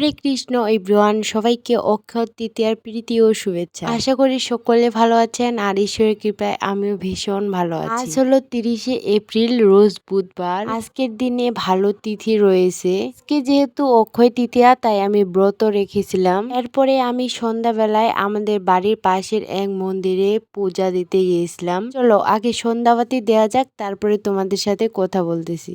হরে Krishna everyone সবাইকে অক্ষয় তৃতীয়ার প্রীতি ও শুভেচ্ছা। আশা করি সকলে ভালো আছেন আর ঈশ্বরের কৃপায় আমিও ভীষণ ভালো আছি। আজ হলো তিরিশে এপ্রিল রোজ বুধবার। আজকের দিনে ভালো তিথি রয়েছে। আজকে যেহেতু অক্ষয় তৃতীয়া তাই আমি ব্রত রেখেছিলাম। এরপরে আমি সন্ধ্যাবেলায় আমাদের বাড়ির পাশের এক মন্দিরে পূজা দিতে গিয়েছিলাম। চলো আগে সন্ধ্যাবাতি দেওয়া যাক তারপরে তোমাদের সাথে কথা বলতেছি।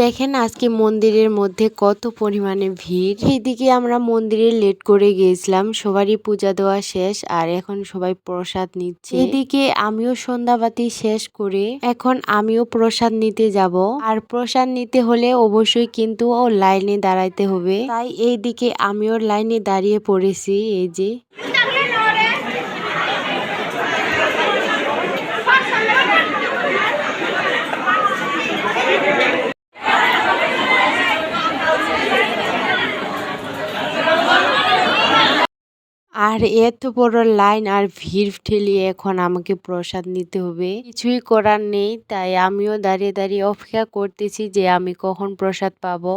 দেখেন আজকে মন্দিরের মধ্যে কত পরিমাণে ভিড়। এইদিকে আমরা মন্দিরে লেট করে গিয়েছিলাম, সবারই পূজা দেওয়া শেষ আর এখন সবাই প্রসাদ নিচ্ছে। এদিকে আমিও সন্ধ্যাবাতি শেষ করে এখন আমিও প্রসাদ নিতে যাব। আর প্রসাদ নিতে হলে অবশ্যই কিন্তু ও লাইনে দাঁড়াইতে হবে। তাই এইদিকে আমিও লাইনে দাঁড়িয়ে পড়েছি, এই যে। আর এত বড় লাইন আর ভিড় ঠেলিয়ে এখন আমাকে প্রসাদ নিতে হবে। কিছুই করার নেই, তাই আমিও দাঁড়িয়ে দাঁড়িয়ে অপেক্ষা করতেছি যে আমি কখন প্রসাদ পাবো।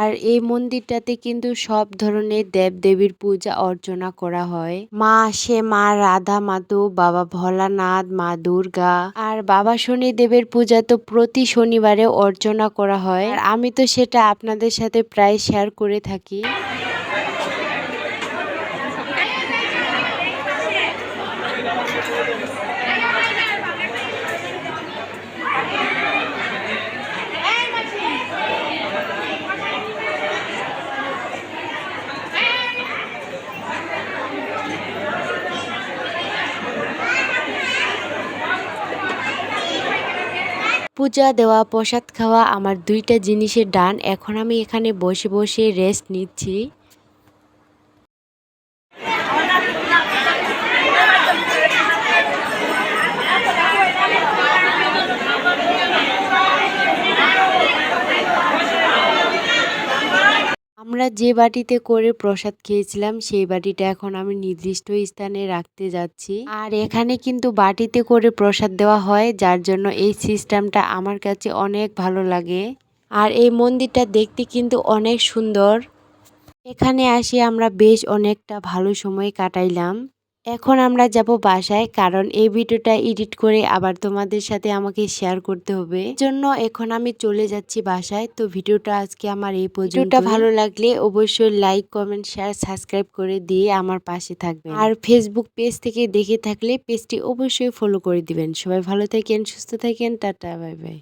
আর এই মন্দিরটাতে কিন্তু সব ধরনের দেব দেবীর পূজা অর্চনা করা হয়। মা সে মা রাধা মাধু বাবা ভোলানাথ, মা দুর্গা। আর বাবা শনি দেবের পূজা তো প্রতি শনিবারে অর্চনা করা হয়। আর আমি তো সেটা আপনাদের সাথে প্রায় শেয়ার করে থাকি। পূজা, দেওয়া, প্রসাদ খাওয়া আমার দুইটা জিনিসের ডান এখন আমি এখানে বসে বসে রেস্ট নিচ্ছি। আমরা যে বাটিতে করে প্রসাদ খেয়েছিলাম, সেই বাটিটা এখন আমি নির্দিষ্ট স্থানে রাখতে যাচ্ছি। আর এখানে কিন্তু বাটিতে করে প্রসাদ দেওয়া হয়, যার জন্য এই সিস্টেমটা আমার কাছে অনেক ভালো লাগে। আর এই মন্দিরটা দেখতে কিন্তু অনেক সুন্দর। এখানে আসি আমরা বেশ অনেকটা ভালো সময় কাটাইলাম। এখন আমরা যাব বাসায় কারণ এই ভিডিওটা এডিট করে আবার তোমাদের সাথে আমাকে শেয়ার করতে হবে। জন্য এখন আমি চলে যাচ্ছি বাসায় তো ভিডিওটা আজকে আমার এই পর্যন্ত ভালো লাগলে অবশ্যই লাইক কমেন্ট শেয়ার সাবস্ক্রাইব করে দিয়ে আমার পাশে থাকবেন। আর ফেসবুক পেজ থেকে দেখে থাকলে পেজটি অবশ্যই ফলো করে দিবেন। সবাই ভালো থাকেন সুস্থ থাকেন টাটা বাই বাই